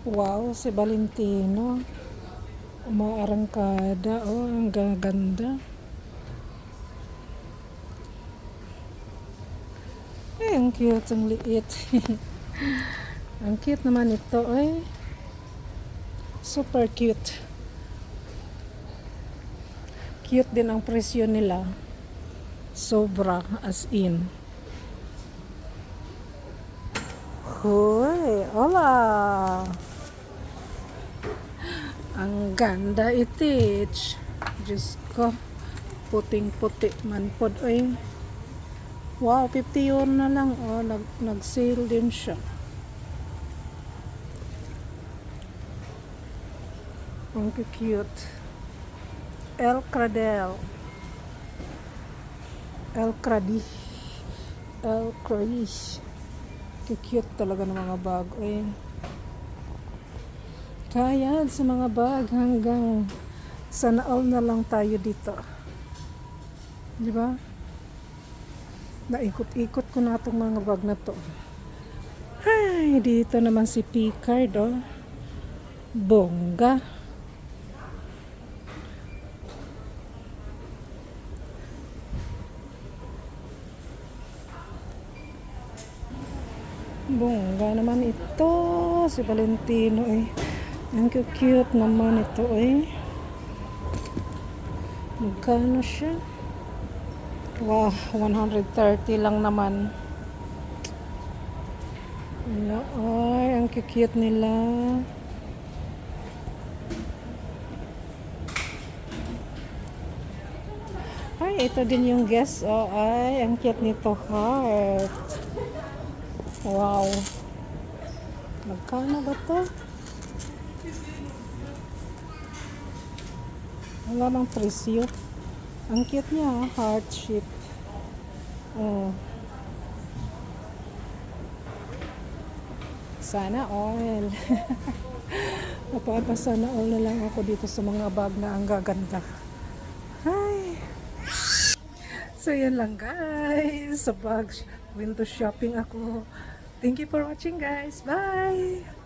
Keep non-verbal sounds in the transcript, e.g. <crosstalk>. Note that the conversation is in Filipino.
Wow, si Valentino. Umaarangkada. Oh, ang gaganda. Ay, ang cute, ang liit. <laughs> ang cute naman ito, ay. Super cute. Cute din ang presyo nila. Sobra, as in. Hoy, hola! Ang ganda itich. Diyos ko. Puting-puti man pod. Ay, wow, 50 euro na lang. Oh, nag, nag-sale din siya. Ang cute. El Cradel. El Cradi. El Cradish. Cute talaga ng mga bag. Eh. Kaya sa mga bag hanggang sa naol na lang tayo dito. Di ba? Naikot-ikot ko na itong mga bag na to. Ay, dito naman si Picard, oh. Bongga. Bongga naman ito. Si Valentino eh. Ang cute naman ito eh. Magkano siya? Wow, 130 lang naman. Wala, ay, ang cute nila. Ay, ito din yung guest. Oh, ay, ang cute nito. Heart. Wow. Magkano ba to? Wala bang presyo. Ang cute niya, ah, heart shape. Oh. Sana all. <laughs> Napapa sana all na lang ako dito sa mga bag na ang gaganda. Ay. So, yan lang guys. Sa bag, window shopping ako. Thank you for watching guys. Bye!